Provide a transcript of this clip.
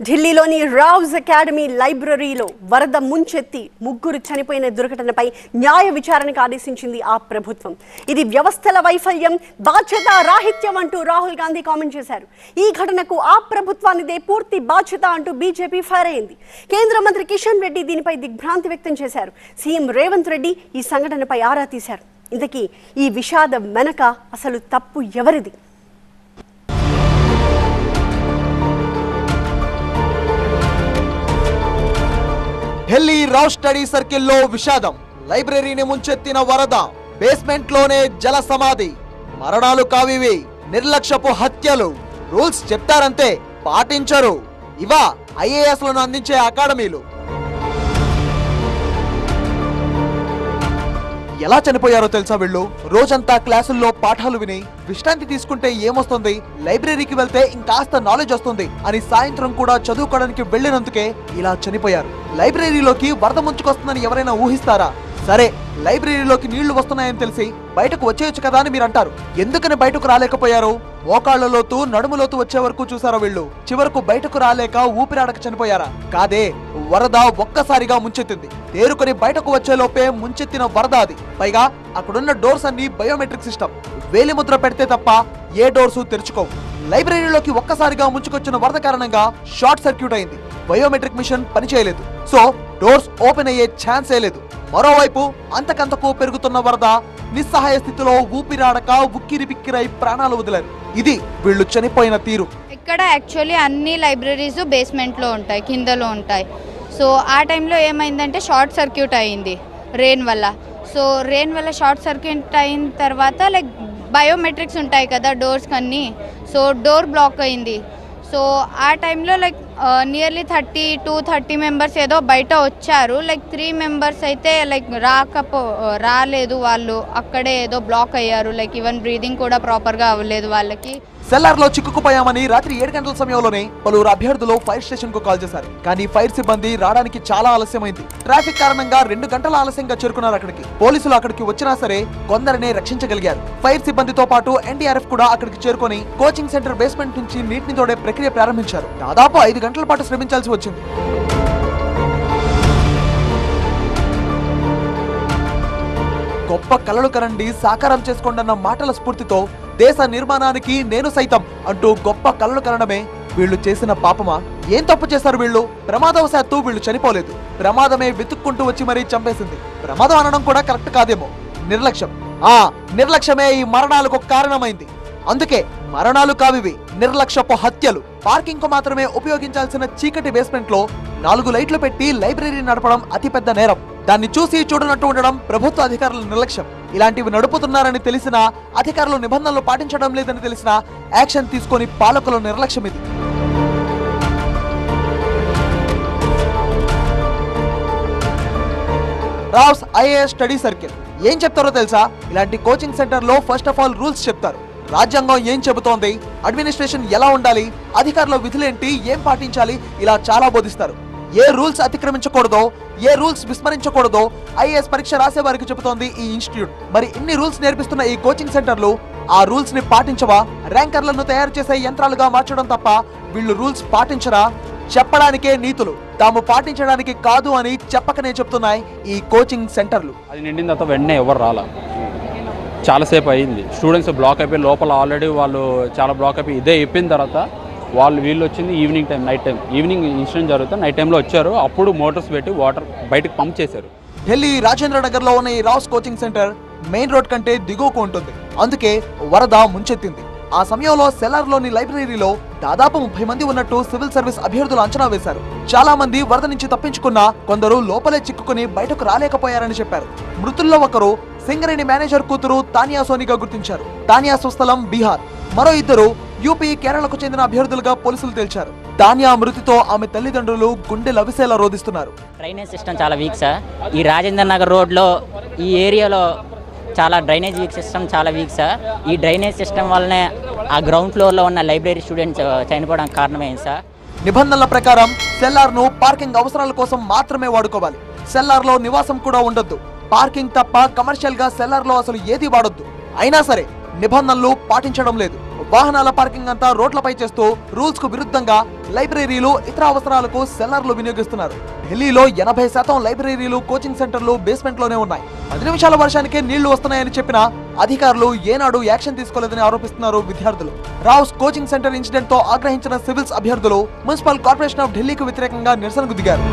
ఢిల్లీలోని రావ్స్ అకాడమీ లైబ్రరీలో వరద ముంచెత్తి ముగ్గురు చనిపోయిన దుర్ఘటనపై న్యాయ విచారణకు ఆదేశించింది ఆ ప్రభుత్వం. ఇది వ్యవస్థల వైఫల్యం బాధ్యత రాహిత్యం అంటూ రాహుల్ గాంధీ కామెంట్ చేశారు. ఈ ఘటనకు ఆ ప్రభుత్వానిదే పూర్తి బాధ్యత అంటూ బీజేపీ ఫైర్ అయింది. కేంద్ర మంత్రి కిషన్ రెడ్డి దీనిపై దిగ్భ్రాంతి వ్యక్తం చేశారు. సీఎం రేవంత్ రెడ్డి ఈ సంఘటనపై ఆరా తీశారు. ఇంతకీ ఈ విషాదం వెనక అసలు తప్పు ఎవరిది? ఢిల్లీ రావ్ స్టడీ సర్కిల్లో విషాదం. లైబ్రరీని ముంచెత్తిన వరద బేస్మెంట్లోనే జల సమాధి. మరణాలు కావివి నిర్లక్ష్యపు హత్యలు. రూల్స్ చెప్తారంతే పాటించరు. ఇవా ఐఏఎస్లను అందించే అకాడమీలు. ఎలా చనిపోయారో తెలుసా వీళ్ళు? రోజంతా క్లాసుల్లో పాఠాలు విని విశ్రాంతి తీసుకుంటే ఏమొస్తుంది? లైబ్రరీకి వెళ్తే ఇంకాస్త నాలెడ్జ్ వస్తుంది అని సాయంత్రం కూడా చదువుకోవడానికి వెళ్ళినందుకే ఇలా చనిపోయారు. లైబ్రరీలోకి వరద ముంచుకొస్తుందని ఎవరైనా ఊహిస్తారా? సరే లైబ్రరీలోకి నీళ్ళు వస్తున్నాయని తెలిసి బయటకు వచ్చేయచ్చు కదా అని మీరు అంటారు ఎందుకని బయటకు రాలేకపోయారు? మోకాళ్ళ లోతు నడుము లోతు వచ్చే వరకు చూసారా వీళ్ళు? చివరకు బయటకు రాలేక ఊపిరాడక చనిపోయారా? కాదే వరద ఒక్కసారిగా ముంచెత్తింది. తేరుకొని బయటకు వచ్చే లోపే ముంచెత్తిన వరద అది. పైగా అక్కడున్న డోర్స్ అన్ని బయోమెట్రిక్ సిస్టమ్. వేలిముద్ర పెడితే తప్ప ఏ డోర్స్ తెరుచుకోవు. లైబ్రరీలోకి ఒక్కసారిగా ముంచుకొచ్చిన వరద కారణంగా షార్ట్ సర్క్యూట్ అయింది. బయోమెట్రిక్ మిషన్ పనిచేయలేదు. సో డోర్స్ ఓపెన్ అయ్యే ఛాన్సే లేదు. మరోవైపు అంతకంతకు పెరుగుతున్న వరద నిస్సహాయ స్థితిలో ఊపిరాడక ఉక్కిరి బిక్కిరై ప్రాణాలు వదిలారు. ఇది వీళ్ళు చనిపోయిన తీరు. ఇక్కడ యాక్చువల్లీ అన్ని లైబ్రరీస్ బేస్మెంట్లో ఉంటాయి కిందలో ఉంటాయి. సో ఆ టైంలో ఏమైందంటే షార్ట్ సర్క్యూట్ అయింది రెయిన్ వల్ల. సో రెయిన్ వల్ల షార్ట్ సర్క్యూట్ అయిన తర్వాత లైక్ బయోమెట్రిక్స్ ఉంటాయి కదా డోర్స్ అన్నీ సో డోర్ బ్లాక్ అయింది. సో ఆ టైంలో like nearly thirty two thirty members ఏదో బయట వచ్చారు. లైక్ త్రీ మెంబర్స్ అయితే లైక్ రాకపో రాలేదు వాళ్ళు. అక్కడే ఏదో బ్లాక్ అయ్యారు. లైక్ ఈవెన్ బ్రీదింగ్ కూడా ప్రాపర్గా అవ్వలేదు వాళ్ళకి. సెల్లార్లో చిక్కుకుపోయామని రాత్రి ఏడు గంటల సమయంలోనే పలువురు అభ్యర్థులు ఫైర్ స్టేషన్కు కాల్ చేశారు. కానీ ఫైర్ సిబ్బంది రావడానికి చాలా ఆలస్యమైంది. ట్రాఫిక్ కారణంగా రెండు గంటల ఆలస్యంగా చేరుకున్నారు అక్కడికి. పోలీసులు అక్కడికి వచ్చినా సరే కొందరిని రక్షించగలిగారు. ఫైర్ సిబ్బందితో పాటు ఎన్డీఆర్ఎఫ్ కూడా అక్కడికి చేరుకొని కోచింగ్ సెంటర్ బేస్మెంట్ నుంచి నీటిని తోడే ప్రక్రియ ప్రారంభించారు. దాదాపు ఐదు గంటల పాటు శ్రమించాల్సి వచ్చింది. గొప్ప కలలు కరండి సాకారం చేసుకోండన్న మాటల స్ఫూర్తితో దేశ నిర్మాణానికి నేను సైతం అంటూ గొప్ప కలలు కనడమే వీళ్ళు చేసిన పాపమా? ఏం తప్పు చేశారు వీళ్ళు? ప్రమాదవశాత్తు వీళ్ళు చనిపోలేదు. ప్రమాదమే వెతుక్కుంటూ వచ్చి మరీ చంపేసింది. ప్రమాదం అనడం కూడా కరెక్ట్ కాదేమో. నిర్లక్ష్యం. ఆ నిర్లక్ష్యమే ఈ మరణాలకు కారణమైంది. అందుకే మరణాలు కావివి నిర్లక్ష్యపు హత్యలు. పార్కింగ్కు మాత్రమే ఉపయోగించాల్సిన చీకటి బేస్మెంట్లో నాలుగు లైట్లు పెట్టి లైబ్రరీ నడపడం అతిపెద్ద నేరం. దాన్ని చూసి చూడనట్టు ఉండడం ప్రభుత్వ అధికారుల నిర్లక్ష్యం. ఇలాంటివి నడుపుతున్నారని తెలిసినా అధికారులు నిబంధనలు పాటించడం లేదని తెలిసినా యాక్షన్ తీసుకొని పాలకుల నిర్లక్ష్యం ఇది. Rau's IAS study circle. ఏం చెప్తారో తెలుసా? ఇలాంటి కోచింగ్ సెంటర్లో ఫస్ట్ ఆఫ్ ఆల్ రూల్స్ చెప్తారు. రాజ్యాంగం ఏం చెబుతోంది? అడ్మినిస్ట్రేషన్ ఎలా ఉండాలి? అధికారుల విధులేంటి? ఏం పాటించాలి? ఇలా చాలా బోధిస్తారు. ఏ రూల్స్ అతిక్రమించకూడదో ఏ రూల్స్ విస్మరించకూడదో ఐఏఎస్ పరీక్ష రాసే వారికి చెబుతోంది ఈ ఇన్స్టిట్యూట్. మరి ఇన్ని రూల్స్ నేర్పిస్తున్న ఈ కోచింగ్ సెంటర్లు ఆ రూల్స్ని పాటించవా? ర్యాంకర్లను తయారు చేసే యంత్రాలుగా మార్చడం తప్ప వీళ్ళు రూల్స్ పాటించరా? చెప్పడానికే నీతులు. తాము పాటించడానికి కాదు అని చెప్పకనే చెప్తున్నాయి ఈ కోచింగ్ సెంటర్లు. అది నిండిన తర్వాత వెంటనే ఎవరు రాలా? చాలాసేపు అయింది. స్టూడెంట్స్ బ్లాక్ అయిపోయి లోపల ఆల్రెడీ వాళ్ళు చాలా బ్లాక్ అయిపోయి ఇదే అయిపోయిన తర్వాత వాళ్ళు వీళ్ళు వచ్చింది evening time night time. Evening incident జరుగుతుంది నైట్ టైంలో వచ్చారు. అప్పుడు మోటార్స్ పెట్టి వాటర్ బయటకు పంప్ చేశారు. ఢిల్లీ రాజేంద్ర నగర్లో ఉన్న ఈ Rau's coaching centre main road కంటే దిగువకు ఉంటుంది. అందుకే వరద ముంచెత్తింది. ఆ సమయంలో సెల్లార్లోని లైబ్రరీలో దాదాపు ముప్పై మంది ఉన్నట్టు సివిల్ సర్వీస్ అభ్యర్థులు అంచనా వేశారు. చాలా మంది వరద నుంచి తప్పించుకున్నా కొందరు లోపలే చిక్కుకుని బయటకు రాలేకపోయారని చెప్పారు. మృతుల్లో ఒకరు సింగరేణి మేనేజర్ కూతురు తానియా సోనిగా గుర్తించారు. తానియా స్వస్థలం బీహార్. మరో ఇద్దరు యూపీ కేరళకు చెందిన అభ్యర్థులుగా పోలీసులు తేల్చారు. తానియా మృతితో ఆమె తల్లిదండ్రులు గుండె లవిసేలా రోధిస్తున్నారు. డ్రైనేజ్ సిస్టమ్ చాలా వీక్ సార్. ఈ రాజేంద్ర నగర్ రోడ్లో ఈ ఏరియాలో చాలా డ్రైనేజ్ వీక్ సిస్టమ్ చాలా వీక్ సార్. ఈ డ్రైనేజ్ సిస్టమ్ వల్లనే ఆ గ్రౌండ్ ఫ్లోర్లో ఉన్న లైబ్రరీ స్టూడెంట్స్ చనిపోవడానికి కారణమైంది సార్. నిబంధనల ప్రకారం సెల్లార్ను పార్కింగ్ అవసరాల కోసం మాత్రమే వాడుకోవాలి. సెల్లార్లో నివాసం కూడా ఉండొద్దు. పార్కింగ్ తప్ప కమర్షియల్గా సెల్లర్లో అసలు ఏది వాడొద్దు. అయినా సరే నిబంధనలు పాటించడం లేదు. వాహనాల పార్కింగ్ అంతా రోడ్లపై చేస్తూ రూల్స్కు విరుద్ధంగా లైబ్రరీలు ఇతర అవసరాలకు సెల్లర్లు వినియోగిస్తున్నారు. ఢిల్లీలో ఎనభై శాతం లైబ్రరీలు కోచింగ్ సెంటర్లు బేస్మెంట్లోనే ఉన్నాయి. పది నిమిషాల వర్షానికే నీళ్ళు వస్తున్నాయని చెప్పిన అధికారులు ఏనాడు యాక్షన్ తీసుకోలేదని ఆరోపిస్తున్నారు విద్యార్థులు. రావుస్ కోచింగ్ సెంటర్ ఇన్సిడెంట్తో ఆగ్రహించిన సివిల్స్ అభ్యర్థులు మున్సిపల్ కార్పొరేషన్ ఆఫ్ ఢిల్లీకి వ్యతిరేకంగా నిరసనకు దిగారు.